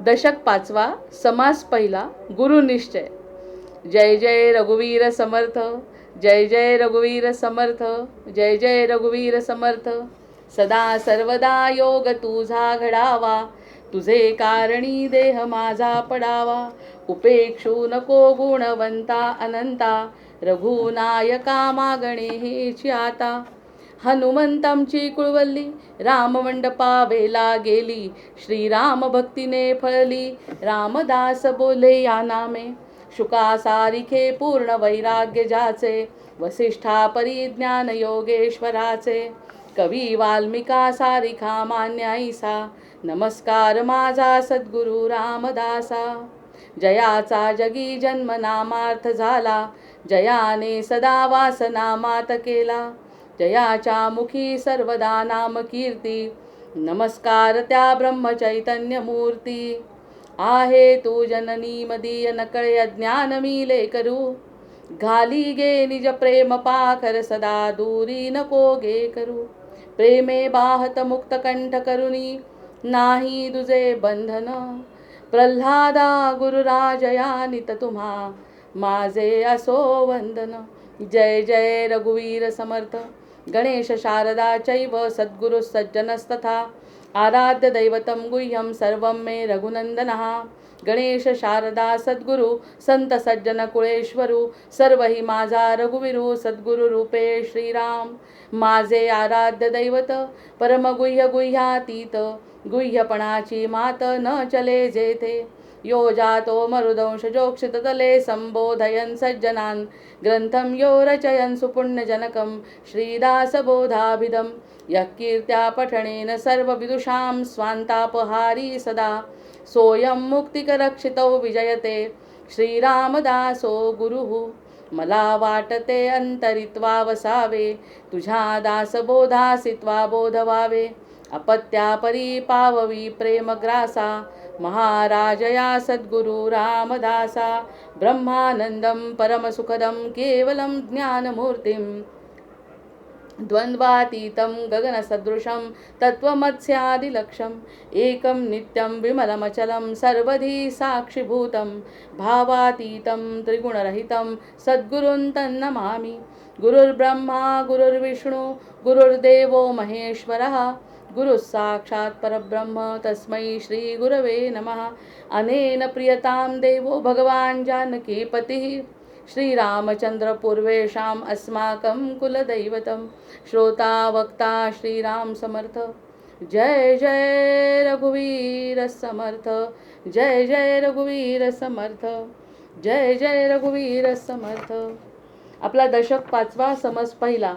दशक पाचवा समास पहिला गुरुनिश्चय जय जय रघुवीर समर्थ जय जय रघुवीर समर्थ जय जय रघुवीर समर्थ. सदा सर्वदा योग तुझा घडावा तुझे कारणी देह माझा पडावा. उपेक्षू नको गुणवंता अनंता रघुनायका मागणे हे आता. हनुमंतांची कुळवल्ली राममंडपा वेला गेली श्रीराम भक्तीने फळली रामदास बोले या नामे. शुकासारिखे पूर्ण वैराग्य जाचे वसिष्ठा परिज्ञान योगेश्वराचे. कवी वाल्मिका सारिखा मान्याईसा नमस्कार माझा सद्गुरु रामदासा. जयाचा जगी जन्म नामार्थ झाला जयाने सदा वासना मात केला. जयाच्या मुखी सर्वदा नाम कीर्ती नमस्कार त्या ब्रह्मचैतन्य मूर्ती आहे तू जननी मदीय नकळे ज्ञान मी लेकरू घाली गे निज प्रेम पाखर सदा दूरी नको गे करू. प्रेमे बाहत मुक्त कंठ करुणी नाही तुझे बंधन. प्रल्हादा गुरुराजया नित तुम्हा माझे असो वंदन. जय जय रघुवीर समर्थ. गणेश शारदा चैव सद्गुरुसज्जनस्तथा आराध्यदैवतं आराध्य दैवतं गुह्यं सर्वं मे रघुनन्दनः। गणेश शारदा सद्गुरु संत सज्जन कुळेश्वरू सर्व ही माझा रघुवीरू सद्गुरु रूपे श्रीराम। माझे आराध्य दैवत परमगुह्य गुह्यातीत गुह्यपणाची मात न चले जेथे। यो जातो मरुदंश जोक्षिततले सज्जनान्। ग्रन्थं यो रचयन् सुपुण्यजनकं। श्रीदासबोधाभिधं यः कीर्त्या पठनेन सर्वविदुषां स्वान्तापहारी सदा। सोऽयं मुक्तिकरक्षितौ विजयते। श्रीरामदासो गुरुः। मला वाटते अंतरित्वा वसावे तुझ्या दासबोधासित्वा बोधवावे। अपत्यापरी पाववी प्रेमग्रासा। महाराजया सद्गुरु रामदासा ब्रह्मानन्दं परमसुखदं केवलं ज्ञानमूर्तिं द्वन्द्वातीतं गगनसदृशं तत्त्वमत्स्यादिलक्षम्। एकं नित्यं विमलमचलं सर्वधी साक्षिभूतं। भावातीतं त्रिगुणरहितं सद्गुरुं तन्नमामि। गुरुर्ब्रह्मा गुरुर्विष्णु गुरुर्देवो महेश्वरः। गुरुस्साक्षात् परब्रह्म तस्मै श्रीगुरवे नमः। अनेन प्रियतां देवो भगवान् जानकीपतिः श्रीरामचन्द्रपूर्वेषाम् अस्माकं कुलदैवतं। श्रोता वक्ता श्रीराम समर्थ। जय जय रघुवीर समर्थ। जय जय रघुवीर समर्थ। जय जय रघुवीर समर्थ। आपला दशक पाचवा समज पहिला।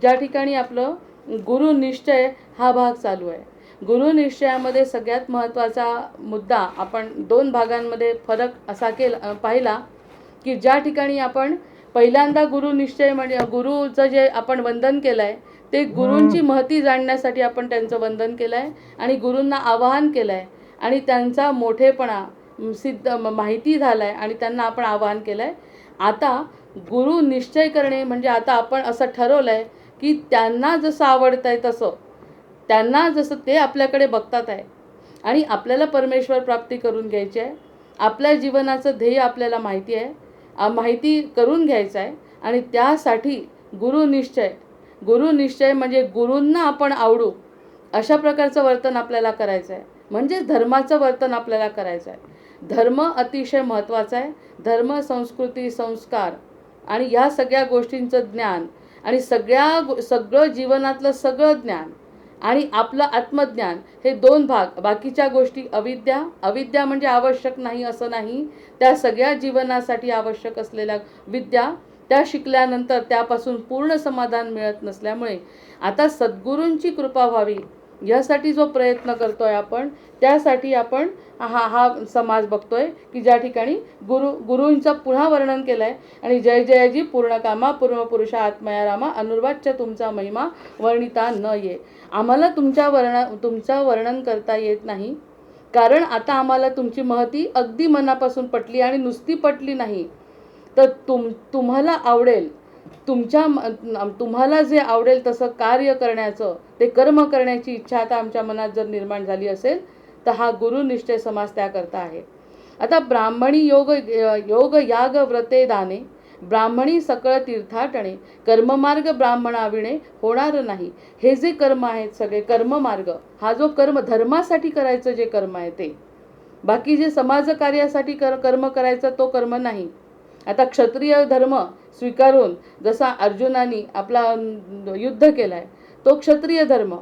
ज्या ठिकाणी आपलं गुरुनिश्चय हा भाग चालू आहे. गुरुनिश्चयामध्ये सगळ्यात महत्त्वाचा मुद्दा आपण दोन भागांमध्ये फरक असा केला पाहिला की ज्या ठिकाणी आपण पहिल्यांदा गुरुनिश्चय म्हणजे गुरुचं जे आपण वंदन केलं आहे ते गुरूंची महती जाणण्यासाठी आपण त्यांचं वंदन केलं आहे आणि गुरूंना आवाहन केलं आहे आणि त्यांचा मोठेपणा सिद्ध माहिती झाला आहे आणि त्यांना आपण आवाहन केलं आहे आता गुरु निश्चय करणे म्हणजे आता आपण असं ठरवलं आहे की त्यांना जसं आवडतं आहे तसं. त्यांना जसं ते आपल्याकडे बघतात आहे. आणि आपल्याला परमेश्वर प्राप्ती करून घ्यायची आहे. आपल्या जीवनाचं ध्येय आपल्याला माहिती आहे. माहिती करून घ्यायचं आहे. आणि त्यासाठी गुरुनिश्चय गुरुनिश्चय म्हणजे गुरूंना आपण आवडू. अशा प्रकारचं वर्तन आपल्याला करायचं आहे. म्हणजेच धर्माचं वर्तन आपल्याला करायचं आहे. धर्म अतिशय महत्त्वाचा आहे. धर्म संस्कृती संस्कार आणि या सगळ्या गोष्टींचं ज्ञान आणि सगळ्या गो- सगळं जीवनातलं सगळं ज्ञान आणि आपलं आत्मज्ञान हे दोन भाग बाकीच्या गोष्टी अविद्या अविद्या म्हणजे आवश्यक नाही असं नाही त्या सगळ्या जीवनासाठी आवश्यक असलेल्या विद्या त्या शिकल्यानंतर त्यापासून पूर्ण समाधान मिळत नसल्यामुळे आता सद्गुरूंची कृपा व्हावी यासाठी जो प्रयत्न करतो आहे आपण त्यासाठी आपण हा हा समाज बघतो आहे की ज्या ठिकाणी गुरु गुरूंचं पुन्हा वर्णन केलं आहे आणि जय जयजी पूर्णकामा पूर्णपुरुषा आत्मया रामा अनुर्वाच्य तुमचा महिमा वर्णिता न ये. आम्हाला तुमच्या वर्ण तुमचं वर्णन करता येत नाही. कारण आता आम्हाला तुमची महती अगदी मनापासून पटली आणि नुसती पटली नाही. तर तुम तुम्हाला आवडेल तुमच्या म- तुम्हाला जे आवडेल तसं कार्य करण्याचं ते कर्म करण्याची इच्छा आता आमच्या मनात जर निर्माण झाली असेल तर हा गुरुनिष्ठे समाज त्याकरता आहे. आता ब्राह्मणी योग योग याग व्रते दाने ब्राह्मणी सकळ तीर्थाटणे कर्ममार्ग ब्राह्मणाविणे होणार नाही. हे जे कर्म आहेत सगळे कर्ममार्ग हा जो कर्म धर्मासाठी करायचं जे कर्म आहे ते. बाकी जे समाज कार्यासाठी कर कर्म करायचं तो कर्म नाही. आता क्षत्रिय धर्म स्वीकारून जसा अर्जुनानी आपला युद्ध केला आहे तो क्षत्रिय धर्म.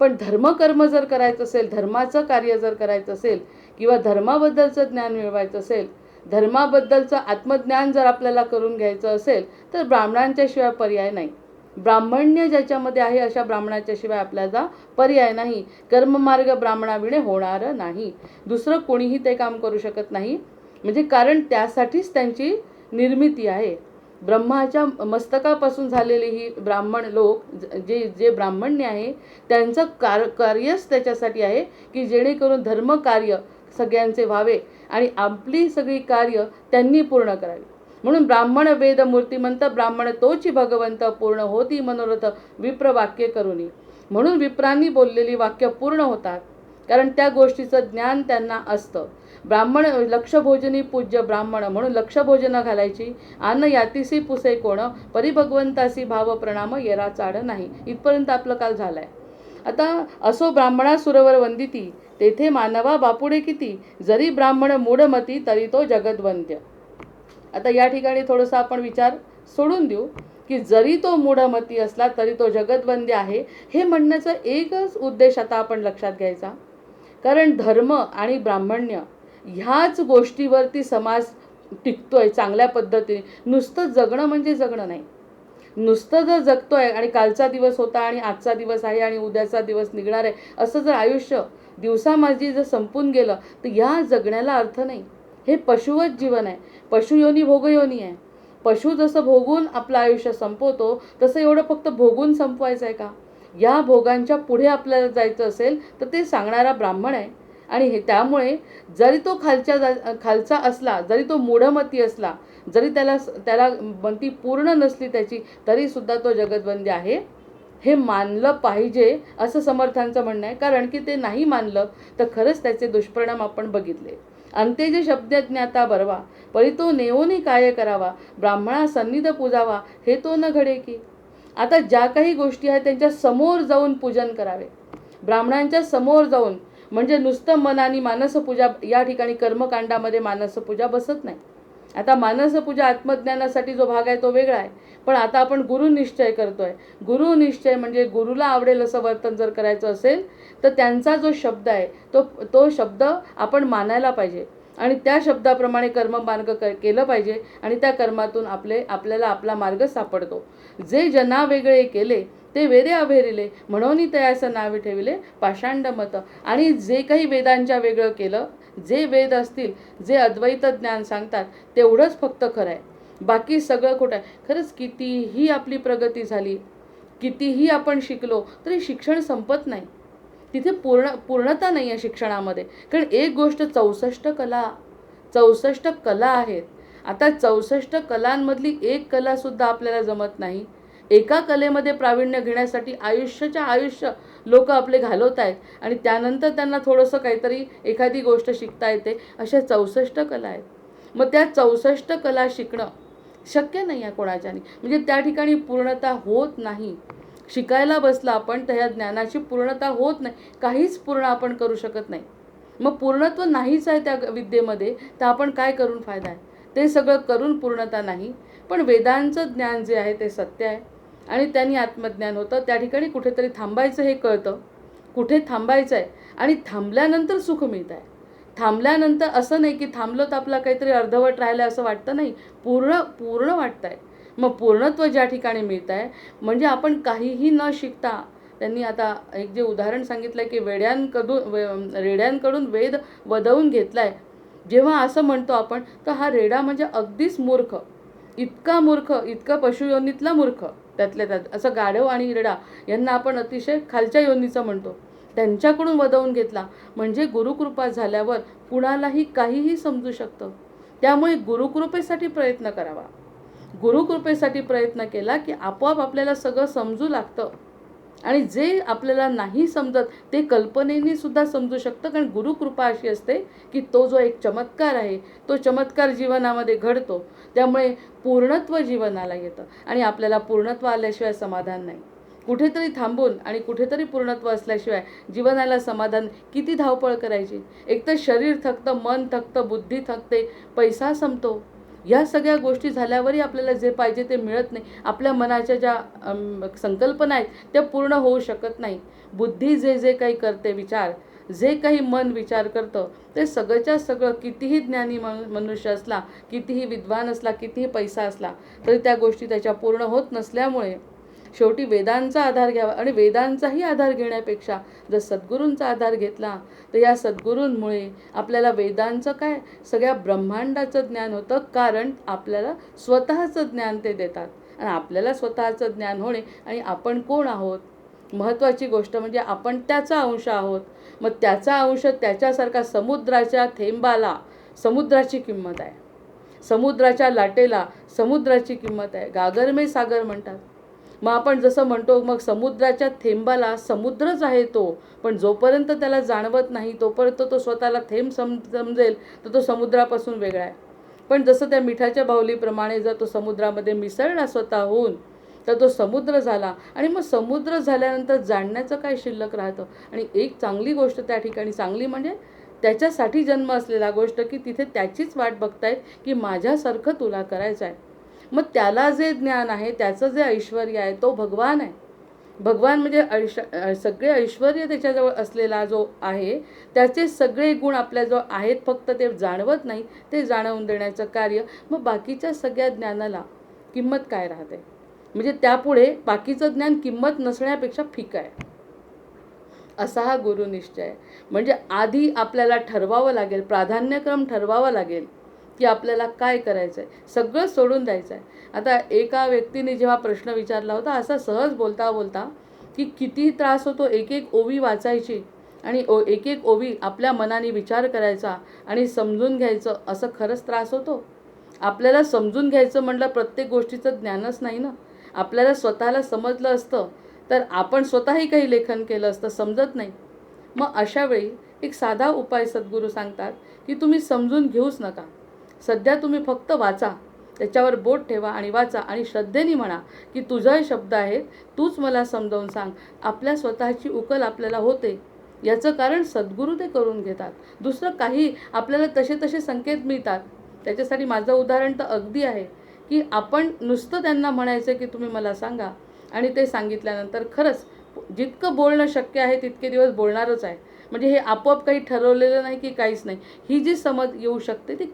पण धर्मकर्म जर करायचं असेल धर्माचं कार्य जर करायचं असेल किंवा धर्माबद्दलचं ज्ञान मिळवायचं असेल धर्माबद्दलचं आत्मज्ञान जर आपल्याला करून घ्यायचं असेल तर ब्राह्मणांच्या शिवाय पर्याय नाही. ब्राह्मण्य ज्याच्यामध्ये आहे अशा ब्राह्मणाच्या शिवाय आपल्याला पर्याय नाही. कर्ममार्ग ब्राह्मणाविणे होणार नाही. दुसरं कोणीही ते काम करू शकत नाही. म्हणजे कारण त्यासाठीच त्यांची निर्मिती आहे. ब्रह्माच्या मस्तकापासून झालेले ही ब्राह्मण लोक ज- जे जे ब्राह्मण्य आहे त्यांचं कार कार्यच त्याच्यासाठी आहे की जेणेकरून धर्मकार्य सगळ्यांचे व्हावे आणि आपली सगळी कार्य त्यांनी पूर्ण करावी. म्हणून ब्राह्मण वेद मूर्तिमंत ब्राह्मण तोची भगवंत पूर्ण होती मनोरथ विप्र वाक्य करुनी. म्हणून विप्रांनी बोललेली वाक्य पूर्ण होतात. कारण त्या गोष्टीचं ज्ञान त्यांना असतं. ब्राह्मण लक्षभोजनी पूज्य ब्राह्मण म्हणून लक्षभोजनं घालायची. अन्न यातीसी पुसे कोण? परिभगवंतासी भाव प्रणाम येरा चाड नाही. इथपर्यंत आपलं काल झालं आहे आता असो ब्राह्मणा सुरवर वंदिती तेथे मानवा बापुडे किती? जरी ब्राह्मण मूढमती तरी तो जगदवंद्य. आता या ठिकाणी थोडंसं आपण विचार सोडून देऊ की जरी तो मूढमती असला तरी तो जगदवंद्य आहे. हे म्हणण्याचा एकच उद्देश आता आपण लक्षात घ्यायचा. कारण धर्म आणि ब्राह्मण्य ह्याच गोष्टीवरती समाज टिकतो आहे चांगल्या पद्धतीने. नुसतं जगणं म्हणजे जगणं नाही. नुसतं जर जगतो आहे आणि कालचा दिवस होता आणि आजचा दिवस आहे आणि उद्याचा दिवस निघणार आहे असं जर आयुष्य दिवसामाजी जर संपून गेलं तर या जगण्याला अर्थ नाही. हे पशुवत जीवन आहे. पशुयोनी भोगयोनी आहे. पशु जसं भोगून आपलं आयुष्य संपवतो तसं एवढं फक्त भोगून संपवायचं आहे का? या भोगांच्या पुढे आपल्याला जायचं असेल तर ते सांगणारा ब्राह्मण आहे. आणि हे त्यामुळे जरी तो खालच्या जा खालचा असला जरी तो मूढमती असला जरी त्याला त्याला बनती पूर्ण नसली त्याची तरीसुद्धा तो जगतबंदी आहे. हे मानलं पाहिजे असं समर्थांचं म्हणणं आहे. कारण की ते नाही मानलं तर खरंच त्याचे दुष्परिणाम आपण बघितले. अंते जे शब्द ज्ञाता बरवा परी तो नेओनी काय करावा ब्राह्मणा सन्निध पूजावा हे तो न घडे की? आता ज्या काही गोष्टी आहेत त्यांच्यासमोर जाऊन पूजन करावे. ब्राह्मणांच्या समोर जाऊन म्हणजे नुसतं मन आणि मानसपूजा या ठिकाणी कर्मकांडामध्ये मानसपूजा बसत नाही. आता मानसपूजा आत्मज्ञानासाठी जो भाग आहे तो वेगळा आहे. पण आता आपण गुरुनिश्चय करतोय. गुरुनिश्चय म्हणजे गुरुला आवडेल असं वर्तन जर करायचं असेल तर त्यांचा जो शब्द आहे तो तो शब्द आपण मानायला पाहिजे. आणि त्या शब्दाप्रमाणे कर्म मार्ग क केलं पाहिजे आणि त्या कर्मातून आपले आपल्याला आपला मार्ग सापडतो. जे जना वेगळे केले ते वेदे अभेरिले. म्हणून तयाचं नावे ठेविले पाषांड मत. आणि जे काही वेदांच्या वेगळं केलं जे वेद असतील जे अद्वैत ज्ञान सांगतात तेवढंच फक्त खरं आहे बाकी सगळं खोटं आहे. खरंच कितीही आपली प्रगती झाली कितीही आपण शिकलो तरी शिक्षण संपत नाही. तिथे पूर्ण पूर्णता नाही आहे शिक्षणामध्ये. कारण एक गोष्ट चौसष्ट कला चौसष्ट कला आहेत. आता चौसष्ट कलांमधली एक कलासुद्धा आपल्याला जमत नाही. एका कलेमध्ये प्रावीण्य घेण्यासाठी आयुष्याच्या आयुष्य लोक आपले घालवत आहेत आणि त्यानंतर त्यांना थोडंसं काहीतरी एखादी गोष्ट शिकता येते अशा चौसष्ट कला आहेत. मग त्या चौसष्ट कला शिकणं शक्य नाही आहे कोणाच्याने. म्हणजे त्या ठिकाणी पूर्णता होत नाही. शिकायला बसला आपण तर ह्या ज्ञानाची पूर्णता होत नाही. काहीच पूर्ण आपण करू शकत नाही. मग पूर्णत्व नाहीच आहे त्या विद्येमध्ये तर आपण काय करून फायदा आहे? ते सगळं करून पूर्णता नाही. पण वेदांचं ज्ञान जे आहे ते सत्य आहे. आणि त्यांनी आत्मज्ञान होतं. त्या ठिकाणी कुठेतरी थांबायचं हे कळतं. कुठे थांबायचं आहे आणि थांबल्यानंतर सुख मिळतं आहे थांबल्यानंतर असं नाही की थांबलो तर आपला काहीतरी अर्धवट राहिलं असं वाटतं नाही. पूर्ण पूर्ण वाटतं आहे मग पूर्णत्व ज्या ठिकाणी मिळत आहे म्हणजे आपण काहीही न शिकता त्यांनी आता एक जे उदाहरण सांगितलं की वेड्यांकडून वे रेड्यांकडून वेद वदवून घेतला आहे जेव्हा असं म्हणतो आपण तर हा रेडा म्हणजे अगदीच मूर्ख. इतका मूर्ख इतका पशुयोनीतला मूर्ख. त्यातल्या त्यात. असं गाढव आणि इरडा यांना आपण अतिशय खालच्या योनीचं म्हणतो. त्यांच्याकडून वदवून घेतला म्हणजे गुरुकृपा झाल्यावर कुणालाही काहीही समजू शकतं. त्यामुळे गुरुकृपेसाठी प्रयत्न करावा. गुरुकृपेसाठी प्रयत्न केला की आपोआप आपल्याला सगळं समजू लागतं. आणि जे आपल्याला नाही समजत ते कल्पनेने सुद्धा समजू शकतं. कारण गुरुकृपा अशी असते की तो जो एक चमत्कार आहे तो चमत्कार जीवनामध्ये घडतो. त्यामुळे पूर्णत्व जीवनाला येतं आणि आपल्याला पूर्णत्व आल्याशिवाय समाधान नाही. कुठेतरी थांबून आणि कुठेतरी पूर्णत्व असल्याशिवाय जीवनाला समाधान किती धावपळ करायची? एक तर शरीर थकतं मन थकतं बुद्धी थकते पैसा संपतो. या सगळ्या गोष्टी झाल्यावरही आपल्याला जे पाहिजे ते मिळत नाही. आपल्या मनाच्या ज्या संकल्पना आहेत त्या पूर्ण होऊ शकत नाही बुद्धी जे जे काही करते विचार जे काही मन विचार करतं ते सगळंच्या सगळं कितीही ज्ञानी मनुष्य असला कितीही विद्वान असला कितीही पैसा असला तरी त्या गोष्टी त्याच्या पूर्ण होत नसल्यामुळे शेवटी वेदांचा आधार घ्यावा आणि वेदांचाही आधार घेण्यापेक्षा जर सद्गुरूंचा आधार घेतला तर या सद्गुरूंमुळे आपल्याला वेदांचं काय? सगळ्या ब्रह्मांडाचं ज्ञान होतं कारण आपल्याला स्वतःचं ज्ञान ते देतात. आणि आपल्याला स्वतःचं ज्ञान होणे आणि आपण कोण आहोत? महत्त्वाची गोष्ट म्हणजे आपण त्याचा अंश आहोत. मग त्याचा अंश त्याच्यासारखा समुद्राच्या थेंबाला समुद्राची किंमत आहे. समुद्राच्या लाटेला समुद्राची किंमत आहे. गागरमे सागर म्हणतात. मग आपण जसं म्हणतो मग समुद्राच्या थेंबाला समुद्रच आहे तो. पण जोपर्यंत त्याला जाणवत नाही तोपर्यंत तो स्वतःला थेंब सम समजेल तर तो समुद्रापासून वेगळा आहे. पण जसं त्या मिठाच्या बाहुलीप्रमाणे जर तो समुद्रामध्ये मिसळला स्वतःहून तर तो समुद्र झाला. आणि मग समुद्र झाल्यानंतर जाणण्याचं काय शिल्लक राहतं? आणि एक चांगली गोष्ट त्या ठिकाणी चांगली म्हणजे त्याच्यासाठी जन्म असलेला गोष्ट की तिथे त्याचीच वाट बघतायत की माझ्यासारखं तुला करायचं आहे मग त्याला जे ज्ञान आहे त्याचं जे ऐश्वर आहे तो भगवान आहे. भगवान म्हणजे ऐश सगळे ऐश्वर त्याच्याजवळ असलेला जो आहे त्याचे सगळे गुण आपल्याजवळ आहेत फक्त ते जाणवत नाही ते जाणवून देण्याचं कार्य. मग बाकीच्या सगळ्या ज्ञानाला किंमत काय राहते? म्हणजे त्यापुढे बाकीचं ज्ञान किंमत नसण्यापेक्षा फिकं आहे. असा हा गुरुनिश्चय म्हणजे आधी आपल्याला ठरवावं लागेल प्राधान्यक्रम ठरवावा लागेल की आपल्याला काय करायचं आहे सगळं सोडून द्यायचं आहे आता एका व्यक्तीने जेव्हा प्रश्न विचारला होता असा सहज बोलता बोलता की किती त्रास होतो एक एक ओवी वाचायची आणि ओ एक एक ओवी आपल्या मनाने विचार करायचा आणि समजून घ्यायचं असं खरंच त्रास होतो? आपल्याला समजून घ्यायचं म्हटलं प्रत्येक गोष्टीचं ज्ञानच नाही ना? आपल्याला स्वतःला समजलं असतं तर आपण स्वतःही काही लेखन केलं असतं समजत नाही. मग अशावेळी एक साधा उपाय सद्गुरू सांगतात की तुम्ही समजून घेऊच नका. सध्या तुम्ही फक्त वाचा. त्याच्यावर बोट ठेवा आणि वाचा आणि श्रद्धेने म्हणा की तुझा शब्द आहेत तूच मला समजावून सांग. आपल्या स्वतःची उकल आपल्याला होते. याचं कारण सद्गुरू ते करून घेतात. दुसरं काही आपल्याला तसे तसे संकेत मिळतात. त्याच्यासाठी माझं उदाहरण तर अगदी आहे की आपण नुसतं त्यांना म्हणायचं की तुम्ही मला सांगा. आणि ते सांगितल्यानंतर खरंच जितकं बोलणं शक्य आहे तितके दिवस बोलणारच आहे. म्हणजे हे आपोआप काही ठरवलेलं नाही की काहीच नाही. ही जी समज येऊ शकते ती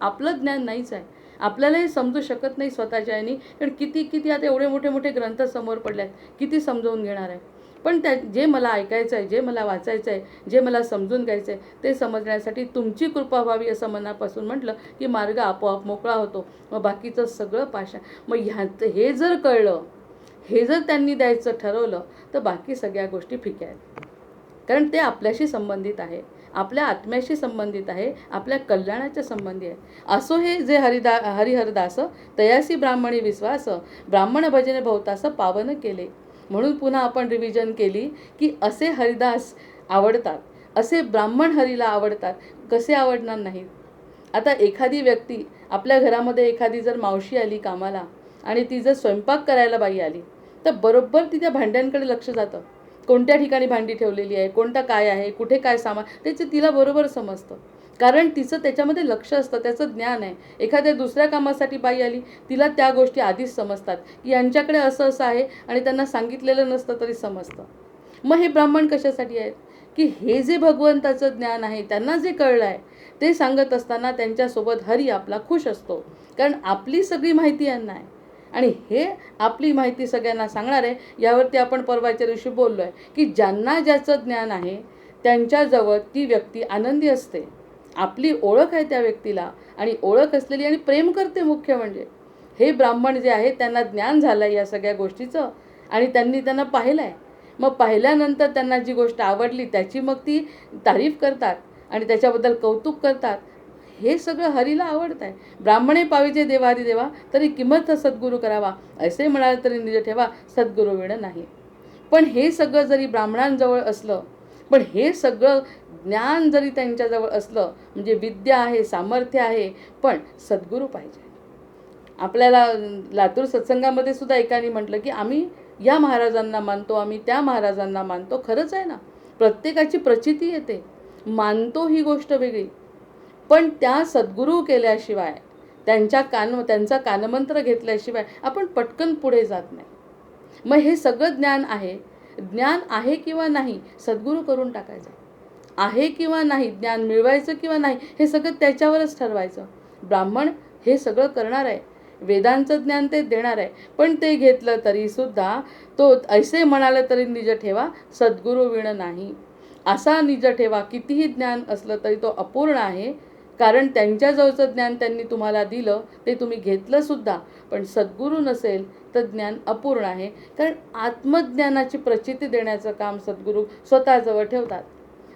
आपलं ज्ञान नाहीच आहे. आपल्याला हे समजू शकत नाही स्वतःच्या यांनी. कारण किती किती आता एवढे मोठे मोठे ग्रंथ समोर पडले आहेत किती समजावून घेणार आहे? पण त्या जे मला ऐकायचं आहे जे मला वाचायचं आहे जे मला समजून घ्यायचं आहे ते समजण्यासाठी तुमची कृपा व्हावी असं मनापासून म्हटलं की मार्ग आपोआप मोकळा होतो. मग बाकीचं सगळं पाशा मग ह्याचं हे जर कळलं हे जर त्यांनी द्यायचं ठरवलं तर बाकी सगळ्या गोष्टी फिक्या आहेत. कारण ते आपल्याशी संबंधित आहे. आपल्या आत्म्याशी संबंधित आहे. आपल्या कल्याणाच्या संबंधी आहे. असो हे जे हरिदा हरिहरदास तयासी ब्राह्मणी विश्वास ब्राह्मण भजने भवतास पावन केले. म्हणून पुन्हा आपण रिव्हिजन केली की असे हरिदास आवडतात. असे ब्राह्मण हरीला आवडतात. कसे आवडणार नाहीत? आता एखादी व्यक्ती आपल्या घरामध्ये एखादी जर मावशी आली कामाला आणि ती जर स्वयंपाक करायला बाई आली तर बरोबर तिच्या भांड्यांकडे लक्ष जातं. कोणत्या ठिकाणी भांडी ठेवलेली आहे कोणता काय आहे कुठे काय सामान त्याचे तिला बरोबर समजतं. कारण तिचं त्याच्यामध्ये लक्ष असतं त्याचं ज्ञान आहे. एखाद्या दुसऱ्या कामासाठी बाई आली तिला त्या गोष्टी आधीच समजतात. की यांच्याकडे असं असं आहे आणि त्यांना सांगितलेलं नसतं तरी समजतं. मग हे ब्राह्मण कशासाठी आहेत? की हे जे भगवंताचं ज्ञान आहे त्यांना जे कळलं आहे ते सांगत असताना त्यांच्यासोबत हरी आपला खुश असतो. कारण आपली सगळी माहिती यांना आहे. आणि हे आपली माहिती सगळ्यांना सांगणार आहे. यावरती आपण परवाच्या दिवशी बोललो आहे की ज्यांना ज्याचं ज्ञान आहे त्यांच्याजवळ ती व्यक्ती आनंदी असते. आपली ओळख आहे त्या व्यक्तीला आणि ओळख असलेली आणि प्रेम करते मुख्य म्हणजे. हे ब्राह्मण जे आहे त्यांना ज्ञान झालं आहे या सगळ्या गोष्टीचं आणि त्यांनी त्यांना पाहिलं आहे मग पाहिल्यानंतर त्यांना जी गोष्ट आवडली त्याची मग ती तारीफ करतात आणि त्याच्याबद्दल कौतुक करतात. हे सगळं हरीला आवडत आहे ब्राह्मणे पाविजे देवादी देवा तरी किंमत सद्गुरू करावा. असे म्हणाल तरी निज ठेवा सद्गुरू वेळ नाही. पण हे सगळं जरी ब्राह्मणांजवळ असलं पण हे सगळं ज्ञान जरी त्यांच्याजवळ असलं म्हणजे विद्या आहे सामर्थ्य आहे पण सद्गुरू पाहिजे. आपल्याला लातूर सत्संगामध्ये सुद्धा एकाने म्हटलं की आम्ही या महाराजांना मानतो आम्ही त्या महाराजांना मानतो. खरंच आहे ना? प्रत्येकाची प्रचिती येते. मानतो ही गोष्ट वेगळी. पण त्या सद्गुरू केल्याशिवाय त्यांच्या कान त्यांचा कानमंत्र घेतल्याशिवाय आपण पटकन पुढे जात नाही. मग हे सगळं ज्ञान आहे. ज्ञान आहे किंवा नाही सद्गुरू करून टाकायचं. आहे किंवा नाही ज्ञान मिळवायचं किंवा नाही हे सगळं त्याच्यावरच ठरवायचं. ब्राह्मण हे सगळं करणार आहे. वेदांचं ज्ञान ते देणार आहे. पण ते घेतलं तरीसुद्धा तो ऐसे म्हणाले तरी निज ठेवा सद्गुरू विण नाही. असा निज ठेवा. कितीही ज्ञान असलं तरी तो अपूर्ण आहे. कारण त्यांच्याजवळचं ज्ञान त्यांनी तुम्हाला दिलं ते तुम्ही घेतलं सुद्धा. पण सद्गुरू नसेल तर ज्ञान अपूर्ण आहे. कारण आत्मज्ञानाची प्रचिती देण्याचं काम सद्गुरू स्वतःजवळ ठेवतात.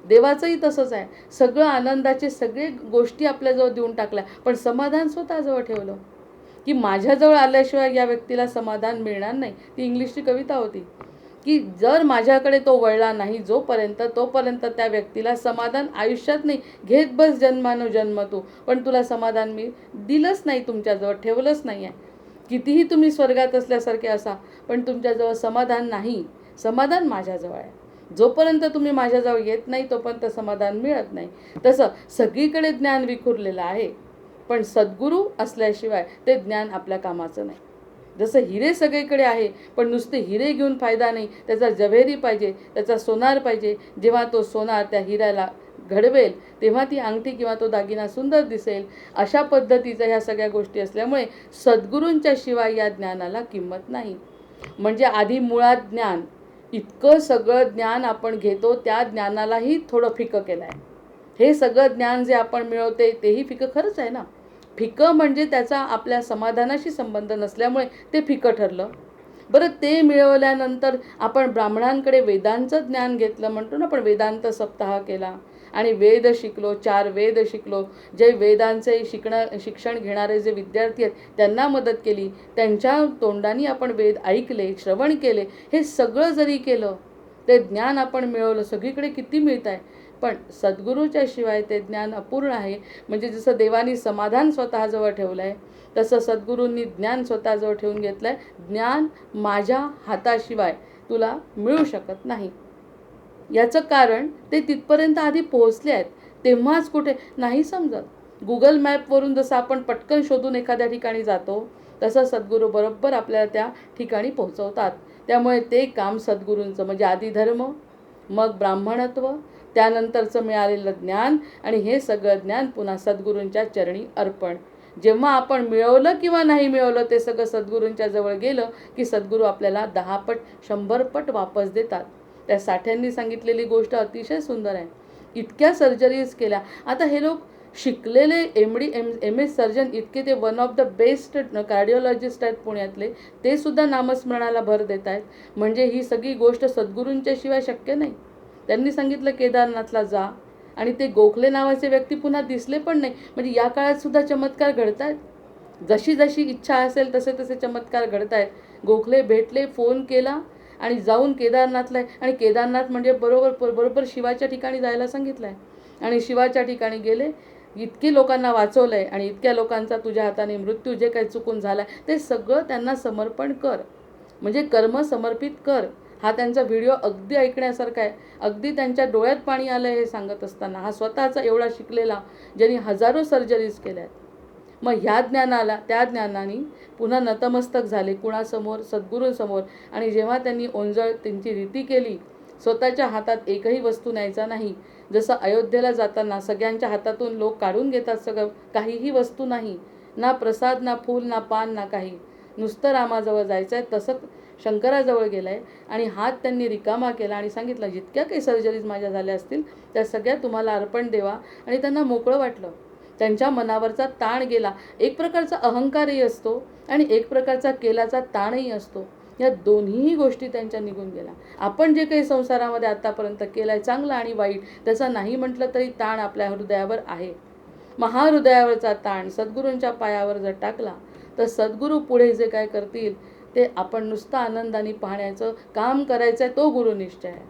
देवाचंही तसंच आहे. सगळं आनंदाचे सगळे गोष्टी आपल्याजवळ देऊन टाकल्या पण समाधान स्वतःजवळ ठेवलं. की माझ्याजवळ आल्याशिवाय या व्यक्तीला समाधान मिळणार नाही. ती इंग्लिशची कविता होती. की जर माझ्याकडे तो वळला नाही जोपर्यंत तोपर्यंत त्या व्यक्तीला समाधान आयुष्यात नाही. घेत बस जन्मानुजन्म तू. पण तुला समाधान मी दिलंच नाही तुमच्याजवळ ठेवलंच नाही आहे कितीही तुम्ही स्वर्गात असल्यासारखे असा पण तुमच्याजवळ समाधान नाही. समाधान माझ्याजवळ आहे. जोपर्यंत तुम्ही माझ्याजवळ येत नाही तोपर्यंत समाधान मिळत नाही. तसं सगळीकडे ज्ञान विखुरलेलं आहे. पण सद्गुरू असल्याशिवाय ते ज्ञान आपल्या कामाचं नाही. जसं हिरे सगळीकडे आहे पण नुसते हिरे घेऊन फायदा नाही. त्याचा जव्हेरी पाहिजे त्याचा सोनार पाहिजे. जेव्हा तो सोनार त्या हिऱ्याला घडवेल तेव्हा ती अंगठी किंवा तो दागिना सुंदर दिसेल. अशा पद्धतीचा ह्या सगळ्या गोष्टी असल्यामुळे सद्गुरूंच्या शिवाय या ज्ञानाला किंमत नाही. म्हणजे आधी मुळात ज्ञान इतकं सगळं ज्ञान आपण घेतो त्या ज्ञानालाही थोडं फिकं केलं आहे हे सगळं ज्ञान जे आपण मिळवते तेही फिकं खरंच आहे ना? फिकं म्हणजे त्याचा आपल्या समाधानाशी संबंध नसल्यामुळे ते फिकं ठरलं. बरं ते मिळवल्यानंतर आपण ब्राह्मणांकडे वेदांचं ज्ञान घेतलं म्हणतो ना आपण वेदांत सप्ताह केला आणि वेद शिकलो चार वेद शिकलो. जे वेदांचे शिकणं शिक्षण घेणारे जे विद्यार्थी आहेत त्यांना मदत केली. त्यांच्या तोंडानी आपण वेद ऐकले श्रवण केले हे सगळं जरी केलं ते ज्ञान आपण मिळवलं सगळीकडे किती मिळत आहे पण सद्गुरूच्या शिवाय ते ज्ञान अपूर्ण आहे. म्हणजे जसं देवानी समाधान स्वतःजवळ ठेवलं आहे तसं सद्गुरूंनी ज्ञान स्वतःजवळ ठेवून घेतलं आहे ज्ञान माझ्या हाताशिवाय तुला मिळू शकत नाही. याचं कारण ते तिथपर्यंत आधी पोहोचले आहेत. तेव्हाच कुठे नाही समजत. गुगल मॅपवरून जसं आपण पटकन शोधून एखाद्या ठिकाणी जातो तसं सद्गुरू बरोबर आपल्याला त्या ठिकाणी पोहोचवतात. त्यामुळे ते काम सद्गुरूंचं म्हणजे आधी धर्म मग ब्राह्मणत्व त्यानंतरचं मिळालेलं ज्ञान आणि हे सगळं ज्ञान पुन्हा सद्गुरूंच्या चरणी अर्पण. जेव्हा आपण मिळवलं किंवा नाही मिळवलं ते सगळं सद्गुरूंच्या जवळ गेलं की सद्गुरू आपल्याला दहा पट शंभर पट वापस देतात. त्या साठ्यांनी सांगितलेली गोष्ट अतिशय सुंदर आहे. इतक्या सर्जरीज केल्या. आता हे लोक शिकलेले M D M M S surgeon इतके ते one of the best cardiologist आहेत पुण्यातले. ते सुद्धा नामस्मरणाला भर देत आहेत म्हणजे ही सगळी गोष्ट सद्गुरूंच्या शिवाय शक्य नाही. त्यांनी सांगितलं केदारनाथला जा. आणि ते गोखले नावाचे व्यक्ती पुन्हा दिसले पण नाही. म्हणजे या काळात सुद्धा चमत्कार घडत आहेत जशी जशी इच्छा असेल तसे तसे चमत्कार घडत आहेत गोखले भेटले फोन केला आणि जाऊन केदारनाथला आणि केदारनाथ म्हणजे बरोबर बरोबर शिवाच्या ठिकाणी जायला सांगितलं आहे आणि शिवाच्या ठिकाणी गेले. इतकी लोकांना वाचवलं आहे आणि इतक्या लोकांचा तुझ्या हाताने मृत्यू जे काही चुकून झाला आहे ते सगळं त्यांना समर्पण कर. म्हणजे कर्म समर्पित कर. हा त्यांचा व्हिडिओ अगदी ऐकण्यासारखा आहे. अगदी त्यांच्या डोळ्यात पाणी आलं हे सांगत असताना. हा स्वतःचा एवढा शिकलेला ज्यांनी हजारो सर्जरीज केल्या आहेत मग ह्या ज्ञानाला त्या ज्ञानाने पुन्हा नतमस्तक झाले कुणासमोर सद्गुरूंसमोर. आणि जेव्हा त्यांनी ओंजळ त्यांची रीती केली स्वतःच्या हातात एकही वस्तू न्यायचा नाही. जसं अयोध्येला जाताना सगळ्यांच्या हातातून लोक काढून घेतात सगळं काहीही वस्तू नाही. ना प्रसाद ना फूल ना पान ना काही. नुसतं रामाजवळ जायचं आहे तसं शंकराजवळ गेलाय आहे आणि हात त्यांनी रिकामा केला आणि सांगितलं जितक्या काही सर्जरीज माझ्या झाल्या असतील त्या सगळ्या तुम्हाला अर्पण देवा. आणि त्यांना मोकळं वाटलं. त्यांच्या मनावरचा ताण गेला. एक प्रकारचा अहंकारही असतो आणि एक प्रकारचा केलाचा ताणही असतो. या दोन्हीही गोष्टी त्यांच्या निघून गेल्या. आपण जे काही संसारामध्ये आत्तापर्यंत केलं आहे चांगलं आणि वाईट त्याचा नाही म्हटलं तरी ताण आपल्या हृदयावर आहे. महाहृदयावरचा ताण सद्गुरूंच्या पायावर जर टाकला तर सद्गुरू पुढे जे काय करतील ते आपण नुसतं आनंदाने पाहण्याचं काम करायचं आहे तो गुरुनिश्चय आहे.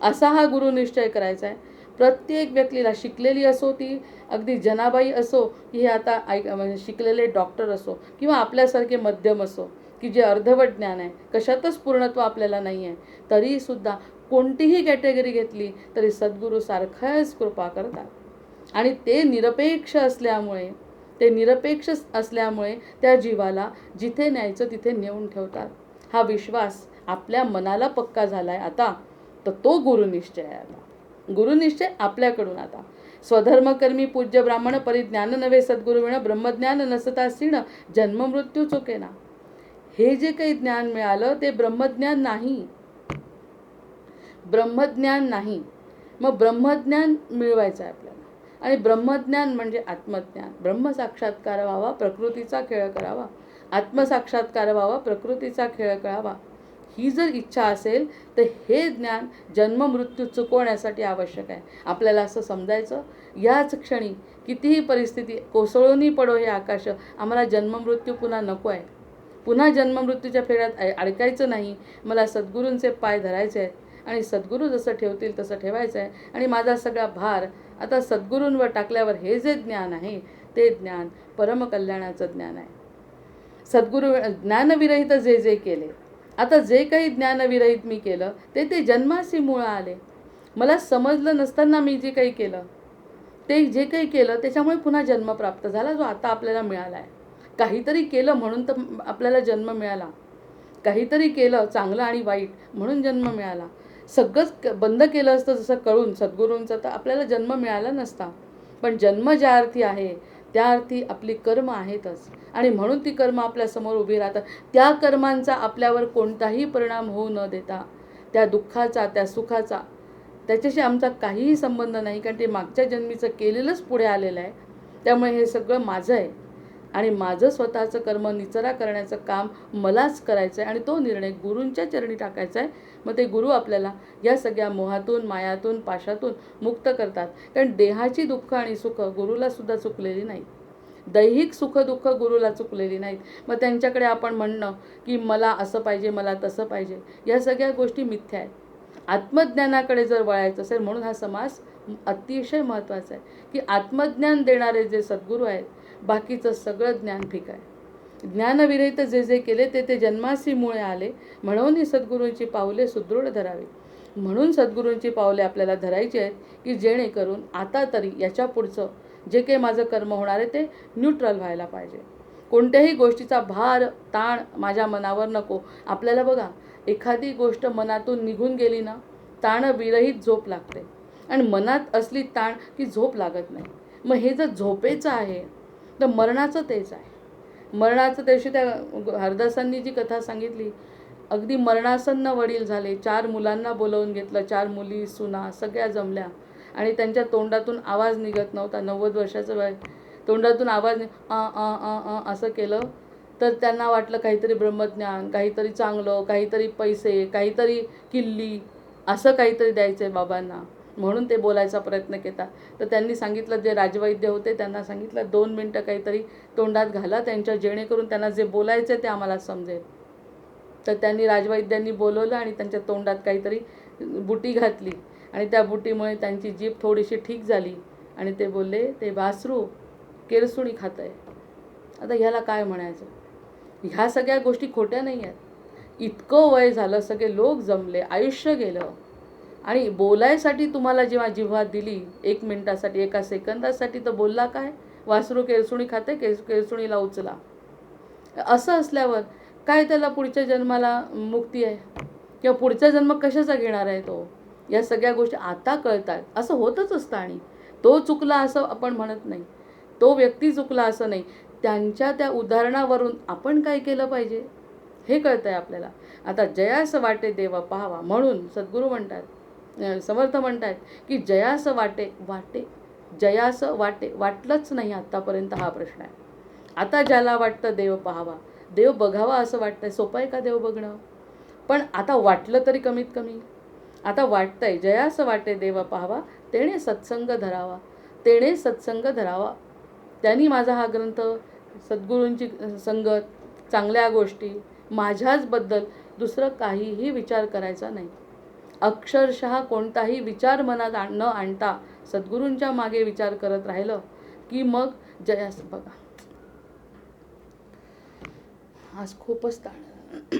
असा हा गुरुनिश्चय करायचा आहे प्रत्येक व्यक्तीला शिकलेली असो ती अगदी जनाबाई असो की हे आता ऐक म्हणजे शिकलेले डॉक्टर असो किंवा आपल्यासारखे मध्यम असो की जे अर्धवट ज्ञान आहे कशातच पूर्णत्व आपल्याला नाही आहे तरीसुद्धा कोणतीही कॅटेगरी घेतली तरी सद्गुरूसारखंच कृपा करतात. आणि ते निरपेक्ष असल्यामुळे ते निरपेक्ष असल्यामुळे त्या जीवाला जिथे न्यायचं तिथे नेऊन ठेवतात. हा विश्वास आपल्या मनाला पक्का झाला आहे आता तर तो गुरुनिश्चय आहे आता. गुरुनिश्चय आपल्याकडून आता. स्वधर्मकर्मी पूज्य ब्राह्मण परिज्ञान नव्हे सद्गुरुविण ब्रह्मज्ञान नसता सिण जन्ममृत्यू चुकेना. हे जे काही ज्ञान मिळालं ते ब्रह्मज्ञान नाही. ब्रह्मज्ञान नाही. मग ब्रह्मज्ञान मिळवायचं आहे आपल्याला. आणि ब्रह्मज्ञान म्हणजे आत्मज्ञान. ब्रह्मसाक्षात्कार व्हावा प्रकृतीचा खेळ करावा. आत्मसाक्षात्कार व्हावा प्रकृतीचा खेळ कळावा ही जर इच्छा असेल तर हे ज्ञान जन्ममृत्यू चुकवण्यासाठी आवश्यक आहे. आपल्याला असं समजायचं याच क्षणी कितीही परिस्थिती कोसळूनही पडो हे आकाश आम्हाला जन्ममृत्यू पुन्हा नको आहे. पुन्हा जन्ममृत्यूच्या फेऱ्यात अडकायचं नाही. मला सद्गुरूंचे पाय धरायचे आहेत. आणि सद्गुरू जसं ठेवतील तसं ठेवायचं आहे. आणि माझा सगळा भार आता सद्गुरूंवर टाकल्यावर हे जे ज्ञान आहे ते ज्ञान परमकल्याणाचं ज्ञान आहे. सद्गुरू ज्ञानविरहित जे जे केले आता जे काही ज्ञानविरहित मी केलं ते ते जन्मासी मुळं आले. मला समजलं नसताना मी जे काही केलं ते जे काही केलं त्याच्यामुळे पुन्हा जन्म प्राप्त झाला जो आता आपल्याला मिळाला आहे. काहीतरी केलं म्हणून तर आपल्याला जन्म मिळाला. काहीतरी केलं चांगलं आणि वाईट म्हणून जन्म मिळाला. सगळंच क- बंद केलं असतं जसं कळून सद्गुरूंचा तर आपल्याला जन्म मिळाला नसता. पण जन्म ज्या अर्थी आहे त्या अर्थी आपली कर्म आहेतच. आणि म्हणून ती कर्म आपल्यासमोर उभी राहतात. त्या कर्मांचा आपल्यावर कोणताही परिणाम होऊ न देता त्या दुःखाचा त्या सुखाचा त्याच्याशी आमचा काहीही संबंध नाही कारण ते मागच्या जन्मीचं केलेलंच पुढे आलेलं आहे. त्यामुळे हे सगळं माझं आहे. आणि माझं स्वतःचं कर्म निचरा करण्याचं काम मलाच करायचं आहे आणि तो निर्णय गुरूंच्या चरणी टाकायचा आहे मग ते गुरु आपल्याला या सगळ्या मोहातून मायातून पाशातून मुक्त करतात. कारण देहाची दुःख आणि सुख गुरुला सुद्धा चुकलेली नाही दैहिक सुख दुःख गुरुला चुकलेली नाहीत. मग त्यांच्याकडे आपण म्हणणं की मला असं पाहिजे मला तसं पाहिजे या सगळ्या गोष्टी मिथ्या आहेत. आत्मज्ञानाकडे जर वळायचं असेल म्हणून हा समास अतिशय महत्त्वाचा आहे की आत्मज्ञान देणारे जे सद्गुरू आहेत बाकीचं सगळं ज्ञान फिक आहे. ज्ञानविरहित जे जे केले ते ते जन्मासीमुळे आले. म्हणून सद्गुरूंची पावले सुदृढ धरावी. म्हणून सद्गुरूंची पावले आपल्याला धरायची आहेत की जेणेकरून आता तरी याच्या पुढचं जे काही माझं कर्म होणार आहे ते न्यूट्रल व्हायला पाहिजे. कोणत्याही गोष्टीचा भार ताण माझ्या मनावर नको. आपल्याला बघा एखादी गोष्ट मनातून निघून गेली ना ताणविरहित झोप लागते. आणि मनात असली ताण की झोप लागत नाही. मग हे जर झोपेचं आहे तर मरणाचं तेच आहे. मरणाचं त्याशी त्या हरदासांनी जी कथा सांगितली अगदी मरणासन्न वडील झाले चार मुलांना बोलवून घेतलं चार मुली सुना सगळ्या जमल्या. आणि त्यांच्या तोंडातून आवाज निघत नव्हता. नव्वद वर्षाचं वय. तोंडातून आवाज नि- अ अ अ असं केलं तर त्यांना वाटलं काहीतरी ब्रह्मज्ञान काहीतरी चांगलं काहीतरी पैसे काहीतरी किल्ली असं काहीतरी द्यायचं आहे बाबांना. म्हणून ते बोलायचा प्रयत्न केला. तर त्यांनी सांगितलं जे राजवैद्य होते त्यांना सांगितलं दोन मिनटं काहीतरी तोंडात घाला त्यांच्या जेणेकरून त्यांना जे बोलायचं आहे ते आम्हाला समजेल. तर त्यांनी राजवैद्यांनी बोलवलं आणि त्यांच्या तोंडात काहीतरी बुटी घातली. आणि त्या बुटीमुळे त्यांची जीभ थोडीशी ठीक झाली. आणि ते बोलले ते वासरू केरसुणी खात आहे आता ह्याला काय म्हणायचं? ह्या सगळ्या गोष्टी खोट्या नाही आहेत. इतकं वय झालं सगळे लोक जमले आयुष्य गेलं. आणि बोलायसाठी तुम्हाला जेव्हा जिव्हा दिली एक मिनिटासाठी एका सेकंदासाठी तर बोलला काय? वासरू केरसुणी खाते केस केरसुणीला उचला. असं असल्यावर काय त्याला पुढच्या जन्माला मुक्ती आहे? किंवा पुढचा जन्म कशाचा घेणार आहे तो? या सगळ्या गोष्टी आता कळतात. असं होतच असतं आणि तो चुकला असं आपण म्हणत नाही. तो व्यक्ती चुकला असं नाही. त्यांच्या त्या उदाहरणावरून आपण काय केलं पाहिजे? हे कळतं आहे आपल्याला. आता जयास वाटे देवा पाहावा म्हणून सद्गुरू म्हणतात समर्थ म्हणतात की जयास वाटे वाटे जयास वाटे वाटलंच नाही आत्तापर्यंत हा प्रश्न आहे. आता ज्याला वाटतं देव पाहावा. देव बघावा असं वाटतंय. सोपं आहे का देव बघणं? पण आता वाटलं तरी कमीत कमी. आता वाटतंय जयास वाटे देव पाहावा तेणे सत्संग धरावा. तेणे सत्संग धरावा. त्यांनी माझा हा ग्रंथ सद्गुरूंची संगत चांगल्या गोष्टी माझ्याचबद्दल दुसरं काहीही विचार करायचा नाही. अक्षरशः कोणताही विचार मनात आण न आणता सद्गुरूंच्या मागे विचार करत राहिलं की मग जयास बघा. आज खूपच ताण.